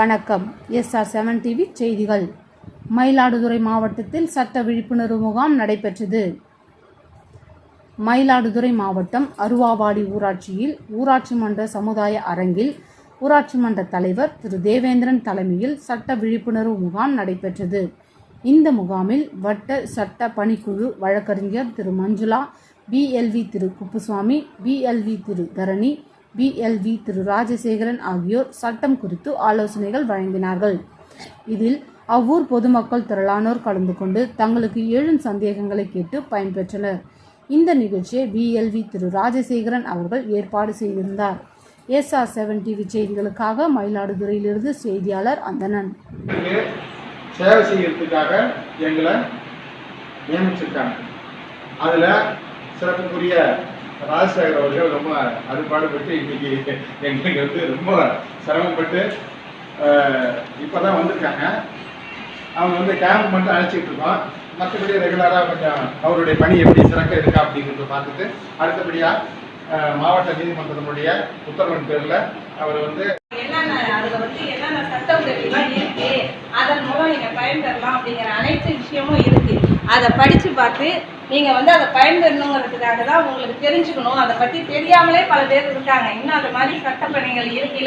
வணக்கம். SR seven TV செய்திகள். மயிலாடுதுறை மாவட்டத்தில் சட்ட விழிப்புணர்வு முகாம் நடைபெற்றது. மயிலாடுதுறை மாவட்டம் அருவாவாடி ஊராட்சியில் ஊராட்சி மன்ற சமுதாய அரங்கில் ஊராட்சி மன்ற தலைவர் திரு. தேவேந்திரன் தலைமையில் சட்ட விழிப்புணர்வு முகாம் நடைபெற்றது. இந்த முகாமில் வட்ட சட்ட பணிக்குழு வழக்கறிஞர் திரு. மஞ்சுளா பிஎல்வி திரு. குப்புசுவாமி பிஎல்வி திரு. தரணி பிஎல்வி திரு. ராஜசேகரன் ஆகியோர் சட்டம் குறித்து ஆலோசனைகள் வழங்கினார்கள். இதில் அவ்வூர் பொதுமக்கள் திரளானோர் கலந்து கொண்டு தங்களுக்கு எழும் சந்தேகங்களை கேட்டு பயன்பெற்றனர். இந்த நிகழ்ச்சியை பிஎல்வி திரு. ராஜசேகரன் அவர்கள் ஏற்பாடு செய்திருந்தார். எஸ்ஆர் செவன் டிவி செய்திகளுக்காக மயிலாடுதுறையிலிருந்து செய்தியாளர் அந்தனன் சேவை செய்யறதுக்காக எங்களை நியமிச்சிருக்காங்க. அதில் சிறப்புக்குரிய ராஜசேகர் அவர்கள் ரொம்ப அறுபாடுபட்டு இன்னைக்கு எங்களுக்கு வந்து ரொம்ப சிரமப்பட்டு இப்போ தான் வந்திருக்காங்க. அவங்க வந்து கேம்ப் மட்டும் அழைச்சிட்டு இருக்கோம். மற்றபடி ரெகுலராக கொஞ்சம் அவருடைய பணி எப்படி சிறக்க இருக்கா அப்படிங்கிறத பார்த்துட்டு அடுத்தபடியாக மாவட்ட நீதிமன்றத்தினுடைய உத்தரவின் பேரில் அவர் வந்து என்னென்ன வந்து என்னென்ன சட்ட உதவிலாம் இருக்கு? அதன் மூலம் நீங்க பயன்பெறலாம் அப்படிங்கிற அனைத்து விஷயமும் இருக்கு. அதை படிச்சு பார்த்து நீங்க வந்து அதை பயன்பெறணுங்கிறதுக்காக தான் உங்களுக்கு தெரிஞ்சுக்கணும். அதை பத்தி தெரியாமலே பல பேர் இருக்காங்க. இன்னும் அது மாதிரி சட்டப்பணிகள் இருக்கு.